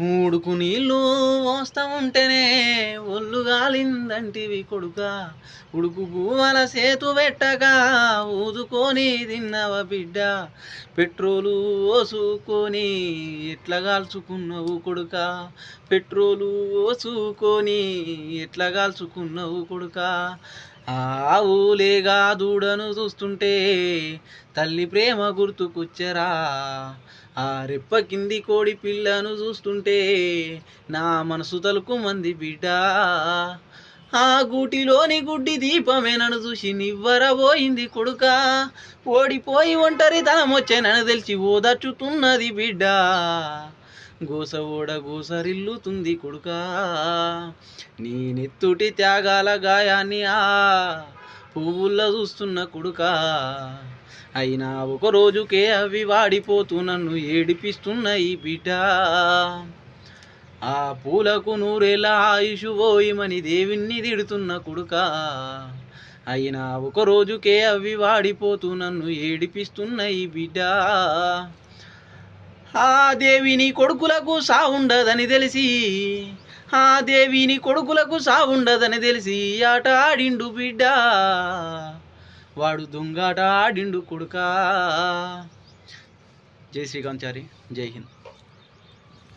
మూడుకు నీళ్ళు మోస్తా ఉంటేనే ఒళ్ళు గాలిందంటివి కొడుక. ఉడుకు వల సేతు పెట్టగా ఊదుకొని తిన్నవ బిడ్డ. పెట్రోలు ఓసుకొని ఎట్లా కాల్చుకున్నావు కొడుక? పెట్రోలు ఓసుకొని ఎట్లా కాల్చుకున్నావు కొడుక? ఆవులేగా దూడను చూస్తుంటే తల్లి ప్రేమ గుర్తుకొచ్చరా. ఆ రెప్ప కింది కోడి పిల్లను చూస్తుంటే నా మనసు తలుకు మంది బిడ్డ. ఆ గూటిలోని గుడ్డి దీపమే నన్ను చూసి నివ్వరబోయింది కొడుక. ఓడిపోయి ఒంటరి తనమొచ్చేనని తెలిసి ఓదర్చుతున్నది బిడ్డ. గోస ఓడ గోసరిల్లుతుంది కొడుకా. నీ త్యాగాల గాయాన్ని ఆ పువ్వుల్లో చూస్తున్న కొడుక. అయినా ఒక రోజుకే అవి వాడిపోతూ నన్ను ఏడిపిస్తున్నాయి బిడ్డ. ఆ పూలకు నూరేలా ఆయుషు పోయిమని దేవిని తిడుతున్న కొడుక. అయినా ఒక రోజుకే అవి వాడిపోతూ నన్ను ఏడిపిస్తున్నాయి బిడ్డ. ఆ దేవిని కొడుకులకు సావుండదని తెలిసి ఆ దేవిని కొడుకులకు సావుండదని తెలిసి ఆట ఆడిండు బిడ్డ. వాడు దొంగాట ఆడిండు కొడుకా. జై శ్రీకాంత్ చారి. జై హింద్.